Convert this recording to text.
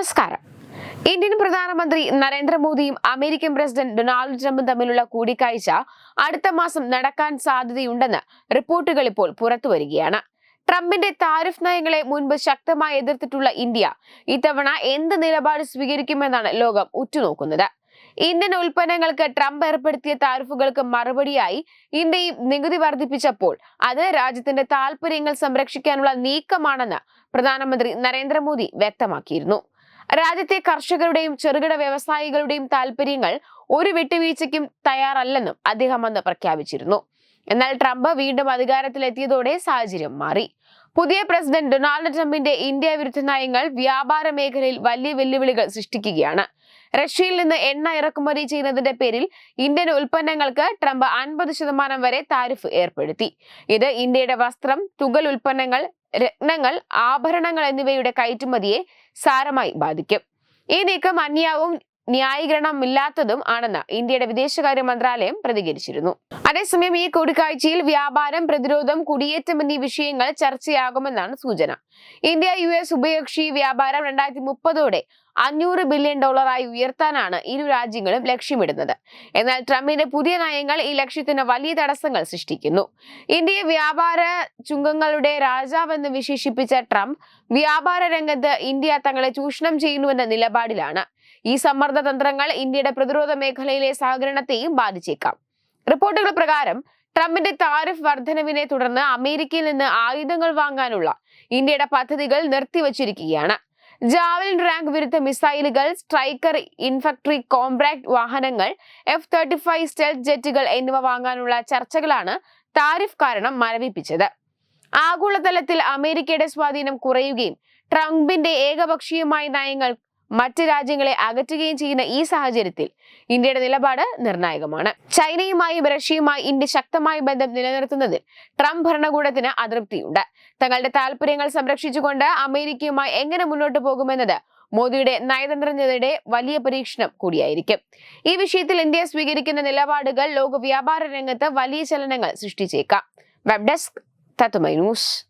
നമസ്കാരം. ഇന്ത്യൻ പ്രധാനമന്ത്രി നരേന്ദ്രമോദിയും അമേരിക്കൻ പ്രസിഡന്റ് ഡൊണാൾഡ് ട്രംപും തമ്മിലുള്ള കൂടിക്കാഴ്ച അടുത്ത മാസം നടക്കാൻ സാധ്യതയുണ്ടെന്ന് റിപ്പോർട്ടുകൾ ഇപ്പോൾ പുറത്തു വരികയാണ്. ട്രംപിന്റെ താരിഫ് നയങ്ങളെ മുൻപ് ശക്തമായി എതിർത്തിട്ടുള്ള ഇന്ത്യ ഇത്തവണ എന്ത് നിലപാട് സ്വീകരിക്കുമെന്നാണ് ലോകം ഉറ്റുനോക്കുന്നത്. ഇന്ത്യൻ ഉൽപ്പന്നങ്ങൾക്ക് ട്രംപ് ഏർപ്പെടുത്തിയ താരിഫുകൾക്ക് മറുപടിയായി ഇന്ത്യയും നികുതി വർദ്ധിപ്പിച്ചപ്പോൾ അത് രാജ്യത്തിന്റെ താൽപര്യങ്ങൾ സംരക്ഷിക്കാനുള്ള നീക്കമാണെന്ന് പ്രധാനമന്ത്രി നരേന്ദ്രമോദി വ്യക്തമാക്കിയിരുന്നു. രാജ്യത്തെ കർഷകരുടെയും ചെറുകിട വ്യവസായികളുടെയും താൽപര്യങ്ങൾ ഒരു വിട്ടുവീഴ്ചയ്ക്കും തയ്യാറല്ലെന്നും അദ്ദേഹം അന്ന് പ്രഖ്യാപിച്ചിരുന്നു. എന്നാൽ ട്രംപ് വീണ്ടും അധികാരത്തിലെത്തിയതോടെ സാഹചര്യം മാറി. പുതിയ പ്രസിഡന്റ് ഡൊണാൾഡ് ട്രംപിന്റെ ഇന്ത്യ വിരുദ്ധ നയങ്ങൾ വ്യാപാര മേഖലയിൽ വലിയ വെല്ലുവിളികൾ സൃഷ്ടിക്കുകയാണ്. റഷ്യയിൽ നിന്ന് എണ്ണ ഇറക്കുമതി ചെയ്യുന്നതിന്റെ പേരിൽ ഇന്ത്യൻ ഉൽപ്പന്നങ്ങൾക്ക് ട്രംപ് അൻപത് ശതമാനം വരെ താരിഫ് ഏർപ്പെടുത്തി. ഇത് ഇന്ത്യയുടെ വസ്ത്രം തുകൽ ഉൽപ്പന്നങ്ങൾ രത്നങ്ങൾ ആഭരണങ്ങൾ എന്നിവയുടെ കയറ്റുമതിയെ സാരമായി ബാധിക്കും. ഈ നീക്കം അന്യായവും ന്യായീകരണമില്ലാത്തതും ആണെന്ന് ഇന്ത്യയുടെ വിദേശകാര്യ മന്ത്രാലയം പ്രതികരിച്ചിരുന്നു. അതേസമയം ഈ കൂടിക്കാഴ്ചയിൽ വ്യാപാരം പ്രതിരോധം കുടിയേറ്റം എന്നീ വിഷയങ്ങൾ ചർച്ചയാകുമെന്നാണ് സൂചന. ഇന്ത്യ യു എസ് ഉഭയകക്ഷി വ്യാപാരം രണ്ടായിരത്തി മുപ്പതോടെ അഞ്ഞൂറ് ബില്യൺ ഡോളറായി ഉയർത്താനാണ് ഇരു രാജ്യങ്ങളും ലക്ഷ്യമിടുന്നത്. എന്നാൽ ട്രംപിന്റെ പുതിയ നയങ്ങൾ ഈ ലക്ഷ്യത്തിന് വലിയ തടസ്സങ്ങൾ സൃഷ്ടിക്കുന്നു. ഇന്ത്യയെ വ്യാപാര ചുങ്കങ്ങളുടെ രാജാവെന്ന് വിശേഷിപ്പിച്ച ട്രംപ് വ്യാപാര രംഗത്ത് ഇന്ത്യ തങ്ങളെ ചൂഷണം ചെയ്യുന്നുവെന്ന നിലപാടിലാണ്. ഈ സമ്മർദ്ദ തന്ത്രങ്ങൾ ഇന്ത്യയുടെ പ്രതിരോധ മേഖലയിലെ സഹകരണത്തെയും ബാധിച്ചേക്കാം. റിപ്പോർട്ടുകൾ പ്രകാരം ട്രംപിന്റെ താരിഫ് വർധനവിനെ തുടർന്ന് അമേരിക്കയിൽ നിന്ന് ആയുധങ്ങൾ വാങ്ങാനുള്ള ഇന്ത്യയുടെ പദ്ധതികൾ നിർത്തിവച്ചിരിക്കുകയാണ്. ജാവലിൻ റാങ്ക് വിരുദ്ധ മിസൈലുകൾ സ്ട്രൈക്കർ ഇൻഫക്ടറി കോംപ്രാക്ട് വാഹനങ്ങൾ എഫ് തേർട്ടി ഫൈവ് സ്റ്റെൽത്ത് ജെറ്റുകൾ എന്നിവ വാങ്ങാനുള്ള ചർച്ചകളാണ് താരിഫ് കാരണം മരവിപ്പിച്ചത്. ആഗോളതലത്തിൽ അമേരിക്കയുടെ സ്വാധീനം കുറയുകയും ട്രംപിന്റെ ഏകപക്ഷീയമായ നയങ്ങൾ മറ്റ് രാജ്യങ്ങളെ അകറ്റുകയും ചെയ്യുന്ന ഈ സാഹചര്യത്തിൽ ഇന്ത്യയുടെ നിലപാട് നിർണായകമാണ്. ചൈനയുമായും റഷ്യയുമായി ഇന്ത്യ ശക്തമായ ബന്ധം നിലനിർത്തുന്നതിൽ ട്രംപ് ഭരണകൂടത്തിന് അതൃപ്തിയുണ്ട്. തങ്ങളുടെ താല്പര്യങ്ങൾ സംരക്ഷിച്ചുകൊണ്ട് അമേരിക്കയുമായി എങ്ങനെ മുന്നോട്ട് പോകുമെന്നത് മോദിയുടെ നയതന്ത്രജ്ഞതയുടെ വലിയ പരീക്ഷണം കൂടിയായിരിക്കും. ഈ വിഷയത്തിൽ ഇന്ത്യ സ്വീകരിക്കുന്ന നിലപാടുകൾ ലോക വ്യാപാര രംഗത്ത് വലിയ ചലനങ്ങൾ സൃഷ്ടിച്ചേക്കാം. വെബ് ഡെസ്ക് തത്തുമൈ ന്യൂസ്.